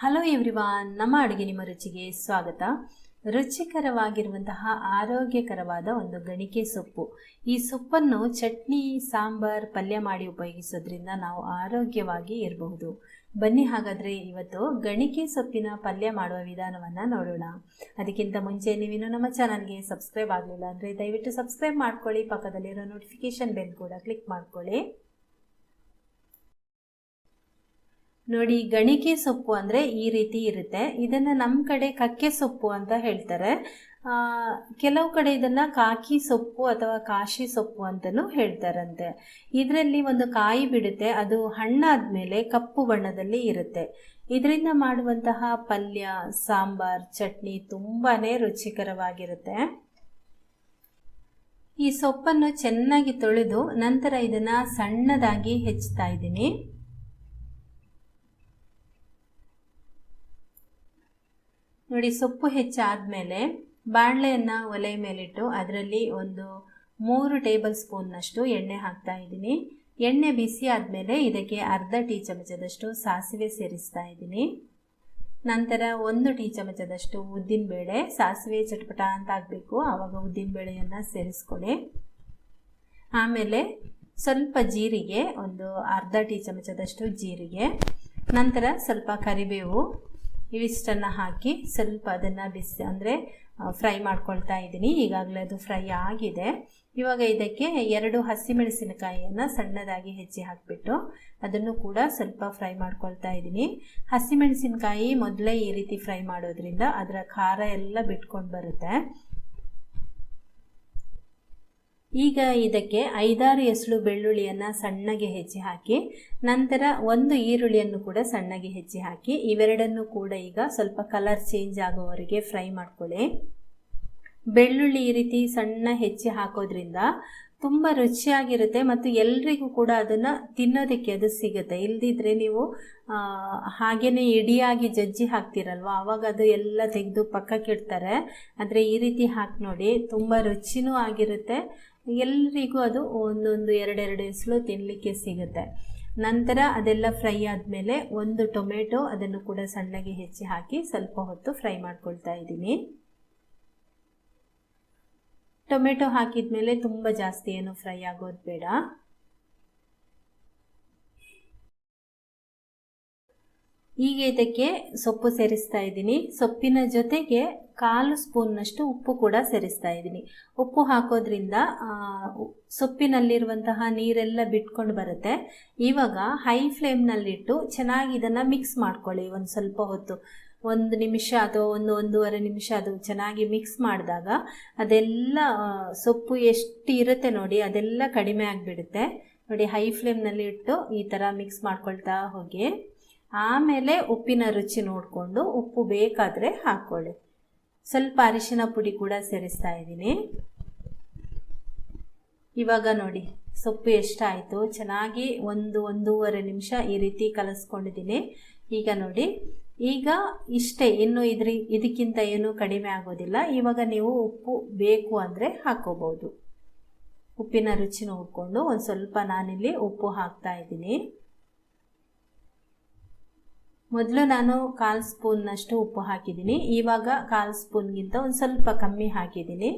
Hello everyone ನಮ್ಮ ಅಡುಗೆ ನಿಮ್ಮ ರುಚಿಗೆ ಸ್ವಾಗತ. ರುಚಿಕರವಾಗಿರುವಂತಹ ಆರೋಗ್ಯಕರವಾದ ಒಂದು ಗಣಿಕೆ ಸೊಪ್ಪು. ಈ ಸೊಪ್ಪನ್ನು ಚಟ್ನಿ, ಸಾಂಬಾರ್, ಪಲ್ಯ ಮಾಡಿ ಉಪಯೋಗಿಸೋದ್ರಿಂದ ನಾವು ಆರೋಗ್ಯವಾಗಿ ಇರಬಹುದು. ಬನ್ನಿ ಹಾಗಾದರೆ ಇವತ್ತು ಗಣಿಕೆ ಸೊಪ್ಪಿನ ಪಲ್ಯ ಮಾಡುವ ವಿಧಾನವನ್ನು ನೋಡೋಣ. ಅದಕ್ಕಿಂತ ಮುಂಚೆ ನೀವಿನ್ನು ನಮ್ಮ ಚಾನಲ್ಗೆ ಸಬ್ಸ್ಕ್ರೈಬ್ ಆಗಲಿಲ್ಲ ಅಂದರೆ ದಯವಿಟ್ಟು ಸಬ್ಸ್ಕ್ರೈಬ್ ಮಾಡ್ಕೊಳ್ಳಿ, ಪಕ್ಕದಲ್ಲಿರೋ ನೋಟಿಫಿಕೇಷನ್ ಬೆಲ್ ಕೂಡ ಕ್ಲಿಕ್ ಮಾಡ್ಕೊಳ್ಳಿ. ನೋಡಿ, ಗಣಿಕೆ ಸೊಪ್ಪು ಅಂದರೆ ಈ ರೀತಿ ಇರುತ್ತೆ. ಇದನ್ನು ನಮ್ಮ ಕಡೆ ಕಕ್ಕೆ ಸೊಪ್ಪು ಅಂತ ಹೇಳ್ತಾರೆ. ಕೆಲವು ಕಡೆ ಇದನ್ನು ಕಾಕಿ ಸೊಪ್ಪು ಅಥವಾ ಕಾಶಿ ಸೊಪ್ಪು ಅಂತಲೂ ಹೇಳ್ತಾರಂತೆ. ಇದರಲ್ಲಿ ಒಂದು ಕಾಯಿ ಬಿಡುತ್ತೆ, ಅದು ಹಣ್ಣಾದ ಮೇಲೆ ಕಪ್ಪು ಬಣ್ಣದಲ್ಲಿ ಇರುತ್ತೆ. ಇದರಿಂದ ಮಾಡುವಂತಹ ಪಲ್ಯ, ಸಾಂಬಾರ್, ಚಟ್ನಿ ತುಂಬಾ ರುಚಿಕರವಾಗಿರುತ್ತೆ. ಈ ಸೊಪ್ಪನ್ನು ಚೆನ್ನಾಗಿ ತೊಳೆದು ನಂತರ ಇದನ್ನು ಸಣ್ಣದಾಗಿ ಹೆಚ್ಚುತ್ತಾ ಇದ್ದೀನಿ. ನೋಡಿ, ಸೊಪ್ಪು ಹೆಚ್ಚಾದ ಮೇಲೆ ಬಾಣಲೆಯನ್ನು ಒಲೆ ಮೇಲಿಟ್ಟು ಅದರಲ್ಲಿ ಒಂದು ಮೂರು ಟೇಬಲ್ ಸ್ಪೂನ್ನಷ್ಟು ಎಣ್ಣೆ ಹಾಕ್ತಾ ಇದ್ದೀನಿ. ಎಣ್ಣೆ ಬಿಸಿ ಆದಮೇಲೆ ಇದಕ್ಕೆ ಅರ್ಧ ಟೀ ಚಮಚದಷ್ಟು ಸಾಸಿವೆ ಸೇರಿಸ್ತಾ ಇದ್ದೀನಿ. ನಂತರ ಒಂದು ಟೀ ಚಮಚದಷ್ಟು ಉದ್ದಿನಬೇಳೆ, ಸಾಸಿವೆ ಚಟಪಟ ಅಂತ ಆಗಬೇಕು. ಆವಾಗ ಉದ್ದಿನಬೇಳೆಯನ್ನು ಸೇರಿಸ್ಕೊಳ್ಳಿ. ಆಮೇಲೆ ಸ್ವಲ್ಪ ಜೀರಿಗೆ, ಒಂದು ಅರ್ಧ ಟೀ ಚಮಚದಷ್ಟು ಜೀರಿಗೆ, ನಂತರ ಸ್ವಲ್ಪ ಕರಿಬೇವು ಇವಿಷ್ಟನ್ನು ಹಾಕಿ ಸ್ವಲ್ಪ ಅದನ್ನು ಬಿಸಿ ಅಂದರೆ ಫ್ರೈ ಮಾಡ್ಕೊಳ್ತಾ ಇದ್ದೀನಿ. ಈಗಾಗಲೇ ಅದು ಫ್ರೈ ಆಗಿದೆ. ಇವಾಗ ಇದಕ್ಕೆ ಎರಡು ಹಸಿಮೆಣಸಿನಕಾಯಿಯನ್ನು ಸಣ್ಣದಾಗಿ ಹೆಚ್ಚಿ ಹಾಕಿಬಿಟ್ಟು ಅದನ್ನು ಕೂಡ ಸ್ವಲ್ಪ ಫ್ರೈ ಮಾಡ್ಕೊಳ್ತಾ ಇದ್ದೀನಿ. ಹಸಿಮೆಣಸಿನಕಾಯಿ ಮೊದಲೇ ಈ ರೀತಿ ಫ್ರೈ ಮಾಡೋದ್ರಿಂದ ಅದರ ಖಾರ ಎಲ್ಲ ಬಿಟ್ಕೊಂಡು ಬರುತ್ತೆ. ಈಗ ಇದಕ್ಕೆ ಐದಾರು ಎಸಳು ಬೆಳ್ಳುಳ್ಳಿಯನ್ನು ಸಣ್ಣಗೆ ಹೆಚ್ಚಿ ಹಾಕಿ, ನಂತರ ಒಂದು ಈರುಳ್ಳಿಯನ್ನು ಕೂಡ ಸಣ್ಣಗೆ ಹೆಚ್ಚಿ ಹಾಕಿ, ಇವೆರಡನ್ನು ಕೂಡ ಈಗ ಸ್ವಲ್ಪ ಕಲರ್ ಚೇಂಜ್ ಆಗೋವರೆಗೆ ಫ್ರೈ ಮಾಡ್ಕೊಳ್ಳಿ. ಬೆಳ್ಳುಳ್ಳಿ ಈ ರೀತಿ ಸಣ್ಣ ಹೆಚ್ಚಿ ಹಾಕೋದ್ರಿಂದ ತುಂಬ ರುಚಿಯಾಗಿರುತ್ತೆ ಮತ್ತು ಎಲ್ರಿಗೂ ಕೂಡ ಅದನ್ನು ತಿನ್ನೋದಕ್ಕೆ ಅದು ಸಿಗುತ್ತೆ. ಇಲ್ದಿದ್ರೆ ನೀವು ಹಾಗೇ ಇಡಿಯಾಗಿ ಜಜ್ಜಿ ಹಾಕ್ತಿರಲ್ವ? ಆವಾಗ ಅದು ಎಲ್ಲ ತೆಗೆದು ಪಕ್ಕಕ್ಕೆ ಇಡ್ತಾರೆ ಆದರೆ ಈ ರೀತಿ ಹಾಕಿ ನೋಡಿ, ತುಂಬ ರುಚಿನೂ ಆಗಿರುತ್ತೆ. ಎಲ್ರಿಗೂ ಅದು ಒಂದೊಂದು ಎರಡೆರಡು ಎಸಳು ತಿನ್ನಲಿಕ್ಕೆ ಸಿಗುತ್ತೆ. ನಂತರ ಅದೆಲ್ಲ ಫ್ರೈ ಆದಮೇಲೆ ಒಂದು ಟೊಮೆಟೊ ಅದನ್ನು ಕೂಡ ಸಣ್ಣಗೆ ಹೆಚ್ಚಿ ಹಾಕಿ ಸ್ವಲ್ಪ ಹೊತ್ತು ಫ್ರೈ ಮಾಡ್ಕೊಳ್ತಾ ಇದ್ದೀನಿ. ಟೊಮೆಟೊ ಹಾಕಿದ ಮೇಲೆ ತುಂಬ ಜಾಸ್ತಿ ಏನು ಫ್ರೈ ಆಗೋದು ಬೇಡ. ಈಗ ಇದಕ್ಕೆ ಸೊಪ್ಪು ಸೇರಿಸ್ತಾ ಇದ್ದೀನಿ. ಸೊಪ್ಪಿನ ಜೊತೆಗೆ ಕಾಲು ಸ್ಪೂನ್ನಷ್ಟು ಉಪ್ಪು ಕೂಡ ಸೇರಿಸ್ತಾ ಇದ್ದೀನಿ. ಉಪ್ಪು ಹಾಕೋದ್ರಿಂದ ಸೊಪ್ಪಿನಲ್ಲಿರುವಂತಹ ನೀರೆಲ್ಲ ಬಿಟ್ಕೊಂಡು ಬರುತ್ತೆ. ಇವಾಗ ಹೈ ಫ್ಲೇಮ್ನಲ್ಲಿಟ್ಟು ಚೆನ್ನಾಗಿ ಇದನ್ನು ಮಿಕ್ಸ್ ಮಾಡ್ಕೊಳ್ಳಿ ಒಂದು ಸ್ವಲ್ಪ ಹೊತ್ತು. ಒಂದು ನಿಮಿಷ ಅಥವಾ ಒಂದು ಒಂದೂವರೆ ನಿಮಿಷ ಅದು ಚೆನ್ನಾಗಿ ಮಿಕ್ಸ್ ಮಾಡಿದಾಗ ಅದೆಲ್ಲ ಸೊಪ್ಪು ಎಷ್ಟು ಇರುತ್ತೆ ನೋಡಿ, ಅದೆಲ್ಲ ಕಡಿಮೆ ಆಗಿಬಿಡುತ್ತೆ. ನೋಡಿ, ಹೈ ಫ್ಲೇಮ್ನಲ್ಲಿ ಇಟ್ಟು ಈ ಥರ ಮಿಕ್ಸ್ ಮಾಡ್ಕೊಳ್ತಾ ಹೋಗಿ. ಆಮೇಲೆ ಉಪ್ಪಿನ ರುಚಿ ನೋಡಿಕೊಂಡು ಉಪ್ಪು ಬೇಕಾದರೆ ಹಾಕ್ಕೊಳ್ಳಿ ಸ್ವಲ್ಪ ಅರಿಶಿನ ಪುಡಿ ಕೂಡ ಸೇರಿಸ್ತಾ ಇದ್ದೀನಿ. ಇವಾಗ ನೋಡಿ, ಸೊಪ್ಪು ಎಷ್ಟಾಯಿತು? ಚೆನ್ನಾಗಿ ಒಂದು ಒಂದೂವರೆ ನಿಮಿಷ ಈ ರೀತಿ ಕಲಿಸ್ಕೊಂಡಿದ್ದೀನಿ. ಈಗ ನೋಡಿ, ಈಗ ಇಷ್ಟೇ, ಇನ್ನು ಇದ್ರ, ಇದಕ್ಕಿಂತ ಏನೂ ಕಡಿಮೆ ಆಗೋದಿಲ್ಲ. ಇವಾಗ ನೀವು ಉಪ್ಪು ಬೇಕು ಅಂದರೆ ಹಾಕೋಬೋದು ಉಪ್ಪಿನ ರುಚಿ ನೋಡಿಕೊಂಡು ಒಂದು ಸ್ವಲ್ಪ ನಾನಿಲ್ಲಿ ಉಪ್ಪು ಹಾಕ್ತಾ ಇದ್ದೀನಿ. ಮೊದಲು ನಾನು ಕಾಲು ಸ್ಪೂನ್ನಷ್ಟು ಉಪ್ಪು ಹಾಕಿದ್ದೀನಿ. ಇವಾಗ ಕಾಲು ಸ್ಪೂನ್ಗಿಂತ ಒಂದು ಸ್ವಲ್ಪ ಕಮ್ಮಿ ಹಾಕಿದ್ದೀನಿ.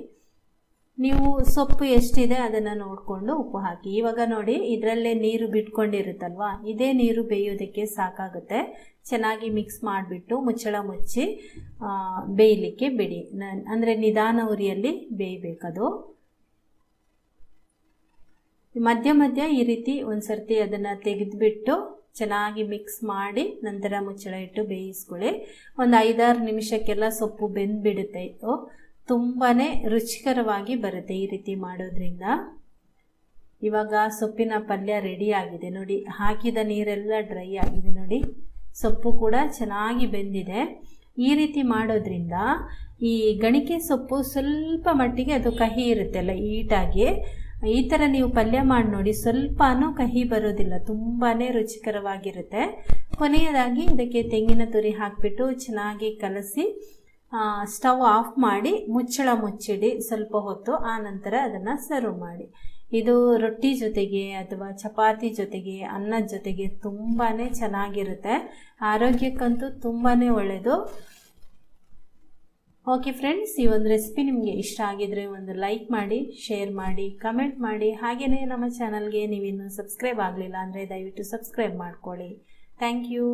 ನೀವು ಸೊಪ್ಪು ಎಷ್ಟಿದೆ ಅದನ್ನು ನೋಡಿಕೊಂಡು ಉಪ್ಪು ಹಾಕಿ. ಇವಾಗ ನೋಡಿ, ಇದರಲ್ಲೇ ನೀರು ಬಿಟ್ಕೊಂಡಿರುತ್ತಲ್ವ? ಇದೇ ನೀರು ಬೇಯೋದಕ್ಕೆ ಸಾಕಾಗುತ್ತೆ. ಚೆನ್ನಾಗಿ ಮಿಕ್ಸ್ ಮಾಡಿಬಿಟ್ಟು ಮುಚ್ಚಳ ಮುಚ್ಚಿ ಬೇಯಲಿಕ್ಕೆ ಬಿಡಿ. ಅಂದರೆ ನಿಧಾನ ಉರಿಯಲ್ಲಿ ಬೇಯಬೇಕದು. ಮಧ್ಯ ಮಧ್ಯ ಈ ರೀತಿ ಒಂದು ಸರ್ತಿ ಅದನ್ನು ತೆಗೆದುಬಿಟ್ಟು ಚೆನ್ನಾಗಿ ಮಿಕ್ಸ್ ಮಾಡಿ ನಂತರ ಮುಚ್ಚಳ ಇಟ್ಟು ಬೇಯಿಸ್ಕೊಳ್ಳಿ. ಒಂದು ಐದಾರು ನಿಮಿಷಕ್ಕೆಲ್ಲ ಸೊಪ್ಪು ಬೆಂದ್ಬಿಡುತ್ತೆ ಇದು. ತುಂಬಾ ರುಚಿಕರವಾಗಿ ಬರುತ್ತೆ ಈ ರೀತಿ ಮಾಡೋದ್ರಿಂದ. ಇವಾಗ ಸೊಪ್ಪಿನ ಪಲ್ಯ ರೆಡಿ ಆಗಿದೆ ನೋಡಿ. ಹಾಕಿದ ನೀರೆಲ್ಲ ಡ್ರೈ ಆಗಿದೆ ನೋಡಿ. ಸೊಪ್ಪು ಕೂಡ ಚೆನ್ನಾಗಿ ಬೆಂದಿದೆ. ಈ ರೀತಿ ಮಾಡೋದ್ರಿಂದ ಈ ಗಣಿಕೆ ಸೊಪ್ಪು ಸ್ವಲ್ಪ ಮಟ್ಟಿಗೆ ಅದು ಕಹಿ ಇರುತ್ತಲ್ಲ ಈಟಾಗಿ ಈ ಥರ ನೀವು ಪಲ್ಯ ಮಾಡಿ ನೋಡಿ, ಸ್ವಲ್ಪನೂ ಕಹಿ ಬರೋದಿಲ್ಲ ತುಂಬಾ ರುಚಿಕರವಾಗಿರುತ್ತೆ. ಕೊನೆಯದಾಗಿ ಇದಕ್ಕೆ ತೆಂಗಿನ ತುರಿ ಹಾಕಿಬಿಟ್ಟು ಚೆನ್ನಾಗಿ ಕಲಸಿ ಸ್ಟವ್ ಆಫ್ ಮಾಡಿ ಮುಚ್ಚಳ ಮುಚ್ಚಿಡಿ ಸ್ವಲ್ಪ ಹೊತ್ತು, ಆ ನಂತರ ಅದನ್ನು ಸರ್ವ್ ಮಾಡಿ. ಇದು ರೊಟ್ಟಿ ಜೊತೆಗೆ ಅಥವಾ ಚಪಾತಿ ಜೊತೆಗೆ, ಅನ್ನದ ಜೊತೆಗೆ ತುಂಬಾ ಚೆನ್ನಾಗಿರುತ್ತೆ. ಆರೋಗ್ಯಕ್ಕಂತೂ ತುಂಬಾ ಒಳ್ಳೆಯದು ಓಕೆ ಫ್ರೆಂಡ್ಸ್ ಈ ಒಂದು ರೆಸಿಪಿ ನಿಮಗೆ ಇಷ್ಟ ಆಗಿದರೆ ಒಂದು ಲೈಕ್ ಮಾಡಿ ಶೇರ್ ಮಾಡಿ ಕಮೆಂಟ್ ಮಾಡಿ. ಹಾಗೆಯೇ ನಮ್ಮ ಚಾನಲ್ಗೆ ನೀವಿನ್ನೂ ಸಬ್ಸ್ಕ್ರೈಬ್ ಆಗಲಿಲ್ಲ ಅಂದರೆ ದಯವಿಟ್ಟು ಸಬ್ಸ್ಕ್ರೈಬ್ ಮಾಡ್ಕೊಳ್ಳಿ. Thank you